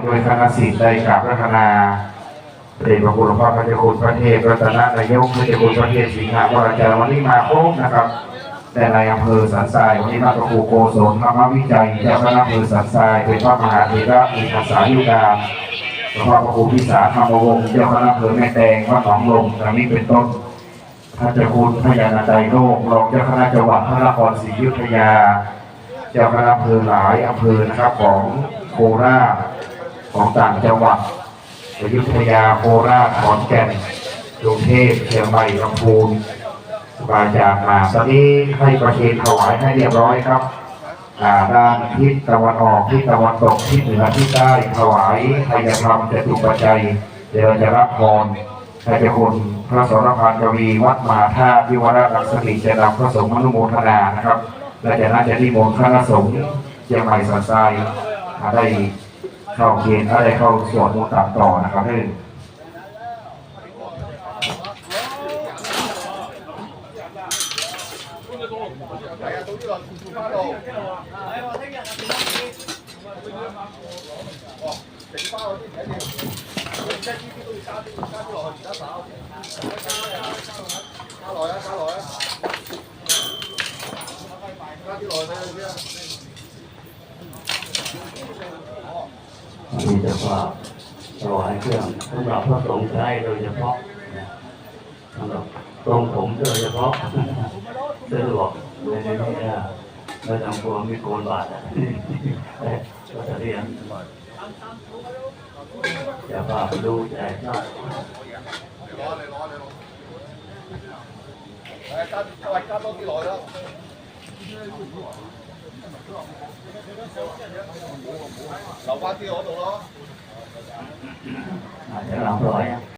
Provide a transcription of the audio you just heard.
โดยคณะศิษย์ได้กราบรัตนาพระเดชพระคุณหลวงพ่อพระเจ้าคุณพระเทพรัตนนายกพระเจ้าคุณพระเทพสิงหาวรจารย์วันนี้มาครบนะครับแต่ในอำเภอสันทรายวันนี้มาพระครูโกศลธรรมวิจัยเจ้าคณะอำเภอสันทรายเป็นพระมหาเถระมีภาษายุดามหลวงพ่อพระครูพิสารธรรมวงศ์เจ้าคณะอำเภอแม่แตงวัดหนองลมดังนี้เป็นต้นพระเจ้าคุณพระยานาใจโลกรองเจ้าคณะจังหวัดพระนครศรีอยุธยา เจ้าคณะอำเภอหลายอำเภอนะครับของโคราช ของต่างจังหวัดอยุธยาโคราชขอนแก่นกรุงเทพเชียงใหม่ลำพูนครูบาจามาตอนนี้ให้ประเคนถวายให้เรียบร้อยครับด้านทิศตะวันออกทิศตะวันตกทิศเหนือทิศใต้ถวายไทยธรรมจตุปัจจัยเดี๋ยวจะรับพรพระเจ้าคุณพระสรพันกวีวัดมหาธาตุวิวรรักษณีจะนำพระสงฆ์อนุโมทนานะครับ และจากนั้จะนิมนต์คณะสงฆ์เชียงใหม่สันทรายได้ เข้าเกณฑ์ได้เข้าส่วนต์ตามต่อนะครับให้ มีแต่วารอวห้เครื่องสำหรับพระสงฆ์ได้โดยเฉพาะสำหรับตรงผมโดยเฉพาะสะดวกในนี่ไม่ทำตัวมีโกนบาทก็จะเรียนอย่าพาไปดูใจร้อนเลยร้นเลยร้นต้องกี่ร้อยแล้ว 留翻啲我度咯